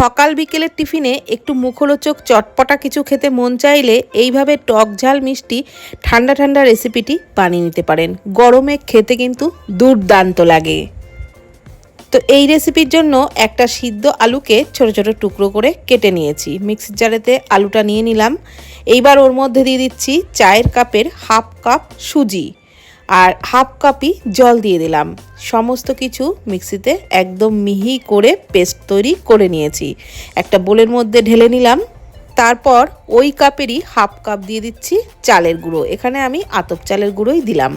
সকাল বিকেলের টিফিনে একটু মুখরোচক চটপটা কিছু খেতে মন চাইলে এইভাবে টক ঝাল মিষ্টি ঠান্ডা ঠান্ডা রেসিপিটি বানিয়ে নিতে পারেন। গরমে খেতে কিন্তু দুর্দান্ত লাগে। তো এই রেসিপির জন্য একটা সিদ্ধ আলুকে ছোট ছোট টুকরো করে কেটে নিয়েছি। মিক্সির জারেতে আলুটা নিয়ে নিলাম। এইবার ওর মধ্যে দিয়ে দিচ্ছি চায়ের কাপের হাফ কাপ সুজি। আর হাফ কাপই জল দিয়ে দিলাম। সমস্ত কিছু মিক্সিতে একদম মিহি করে পেস্ট তৈরি করে নিয়েছি। একটা বোলের মধ্যে ঢেলে নিলাম। তারপর ওই কাপেরই হাফ কাপ দিয়ে দিচ্ছি চালের গুঁড়ো। এখানে আমি আতপ চালের গুঁড়োই দিলাম।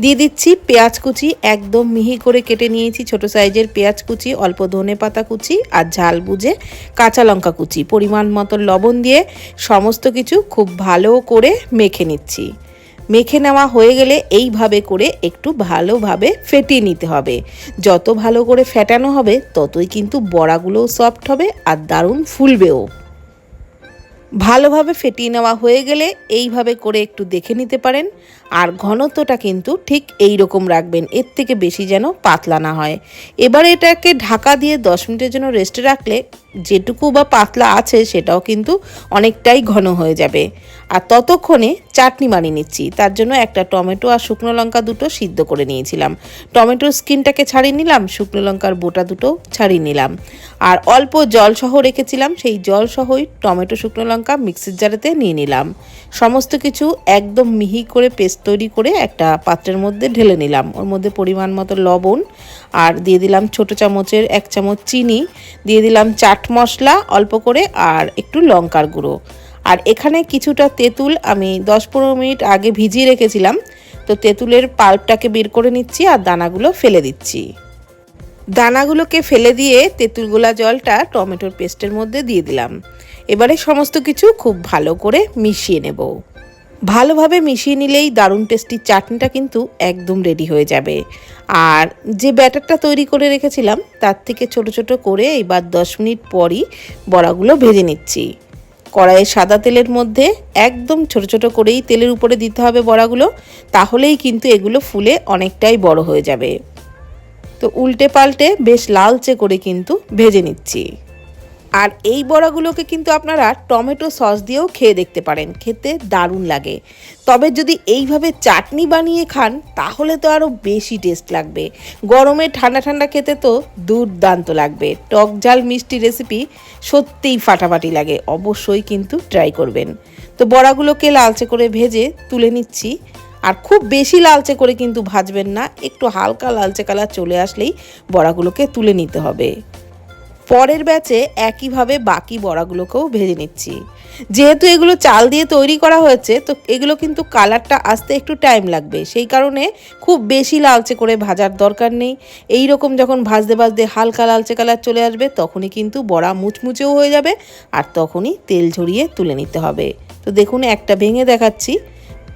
দিয়ে দিচ্ছি পেঁয়াজ কুচি। একদম মিহি করে কেটে নিয়েছি ছোট সাইজের পেঁয়াজ কুচি, অল্প ধনে পাতা কুচি আর ঝাল বুঝে কাঁচা লঙ্কা কুচি। পরিমাণ মতো লবণ দিয়ে সমস্ত কিছু খুব ভালো করে মেখে নিচ্ছি। মেখে নেওয়া হয়ে গেলে এইভাবে করে একটু ভালোভাবে ফেটিয়ে নিতে হবে। যত ভালো করে ফেটানো হবে, ততই কিন্তু বড়াগুলোও সফট হবে আর দারুণ ফুলবেও। ভালোভাবে ফেটিয়ে নেওয়া হয়ে গেলে এইভাবে করে একটু দেখে নিতে পারেন। আর ঘনত্বটা কিন্তু ঠিক এই রকম রাখবেন, এর থেকে বেশি যেন পাতলা না হয়। এবার এটাকে ঢাকা দিয়ে দশ মিনিটের জন্য রেস্টে রাখলে যেটুকু বা পাতলা আছে সেটাও কিন্তু অনেকটাই ঘন হয়ে যাবে। আর ততক্ষণে চাটনি বানিয়ে নিচ্ছি। তার জন্য একটা টমেটো আর শুকনো লঙ্কা দুটো সিদ্ধ করে নিয়েছিলাম। টমেটোর স্কিনটাকে ছাড়িয়ে নিলাম, শুকনো লঙ্কার বোটা দুটো ছাড়িয়ে নিলাম। আর অল্প জল সহ রেখেছিলাম, সেই জল সহই টমেটো, শুকনো লঙ্কা মিক্সির জারেতে নিয়ে নিলাম। সমস্ত কিছু একদম মিহি করে পেস্ট তৈরি করে একটা পাত্রের মধ্যে ঢেলে নিলাম। ওর মধ্যে পরিমাণ মতো লবণ আর দিয়ে দিলাম ছোট চামচের এক চামচ চিনি, দিয়ে দিলাম চাট মশলা অল্প করে আর একটু লঙ্কার গুঁড়ো। আর এখানে কিছুটা তেঁতুল আমি দশ পনেরো মিনিট আগে ভিজিয়ে রেখেছিলাম। তো তেঁতুলের পাল্পটাকে বের করে নিচ্ছি আর দানাগুলো ফেলে দিচ্ছি। দানাগুলোকে ফেলে দিয়ে তেঁতুলগুলা জলটা টমেটোর পেস্টের মধ্যে দিয়ে দিলাম। এবারে সমস্ত কিছু খুব ভালো করে মিশিয়ে নেব। ভালোভাবে মিশিয়ে নিলেই দারুণ টেস্টি চাটনিটা কিন্তু একদম রেডি হয়ে যাবে। আর যে ব্যাটারটা তৈরি করে রেখেছিলাম, তার থেকে ছোট ছোট করে এবার দশ মিনিট পরই বড়াগুলো ভেজে নিচ্ছি। কড়াইয়ে সাদা তেলের মধ্যে একদম ছোট ছোট করেই তেলের উপরে দিতে হবে বড়াগুলো, তাহলেই কিন্তু এগুলো ফুলে অনেকটাই বড় হয়ে যাবে। তো উল্টে পাল্টে বেশ লালচে করে কিন্তু ভেজে নিচ্ছি। আর এই বড়াগুলোকে কিন্তু আপনারা টমেটো সস দিয়েও খেয়ে দেখতে পারেন, খেতে দারুণ লাগে। তবে যদি এইভাবে চাটনি বানিয়ে খান, তাহলে তো আরও বেশি টেস্ট লাগবে। গরমে ঠান্ডা ঠান্ডা খেতে তো দুর্দান্ত লাগবে। টক ঝাল মিষ্টি রেসিপি সত্যিই ফাটাফাটি লাগে, অবশ্যই কিন্তু ট্রাই করবেন। তো বড়াগুলোকে লালচে করে ভেজে তুলে নিচ্ছি। আর খুব বেশি লালচে করে কিন্তু ভাজবেন না, একটু হালকা লালচে কালার চলে আসলেই বড়াগুলোকে তুলে নিতে হবে। পরের ব্যাচে একইভাবে বাকি বড়াগুলোকেও ভেজে নিচ্ছি। যেহেতু এগুলো চাল দিয়ে তৈরি করা হয়েছে, তো এগুলো কিন্তু কালারটা আসতে একটু টাইম লাগবে। সেই কারণে খুব বেশি লালচে করে ভাজার দরকার নেই। এই রকম যখন ভাজতে ভাজতে হালকা লালচে কালার চলে আসবে, তখনই কিন্তু বড়া মুচমুচেও হয়ে যাবে আর তখনই তেল ঝরিয়ে তুলে নিতে হবে। তো দেখুন, একটা ভেঙে দেখাচ্ছি।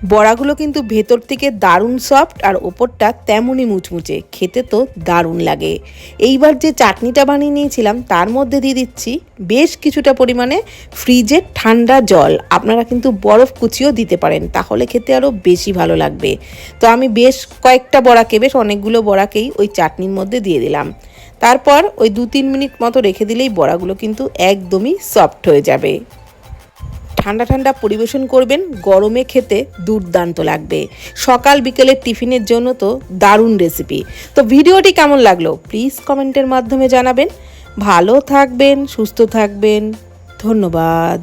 বড়াগুলো কিন্তু ভেতর থেকে দারুণ সফট আর ওপরটা তেমনই মুচমুচে, খেতে তো দারুণ লাগে। এইবার যে চাটনিটা বানিয়ে নিয়েছিলাম, তার মধ্যে দিয়ে দিচ্ছি বেশ কিছুটা পরিমাণে ফ্রিজে ঠান্ডা জল। আপনারা কিন্তু বরফ কুচিও দিতে পারেন, তাহলে খেতে আরও বেশি ভালো লাগবে। তো আমি বেশ কয়েকটা বড়াকে, বেশ অনেকগুলো বড়াকেই ওই চাটনির মধ্যে দিয়ে দিলাম। তারপর ওই দু তিন মিনিট মতো রেখে দিলেই বড়াগুলো কিন্তু একদমই সফট হয়ে যাবে। ঠান্ডা ঠান্ডা পরিবেশন করবেন, গরমে খেতে দুর্দান্ত লাগবে। সকাল বিকেলের টিফিনের জন্য তো দারুণ রেসিপি তো ভিডিওটি কেমন লাগল? প্লিজ কমেন্টের মাধ্যমে জানাবেন। ভালো থাকবেন, সুস্থ থাকবেন। ধন্যবাদ।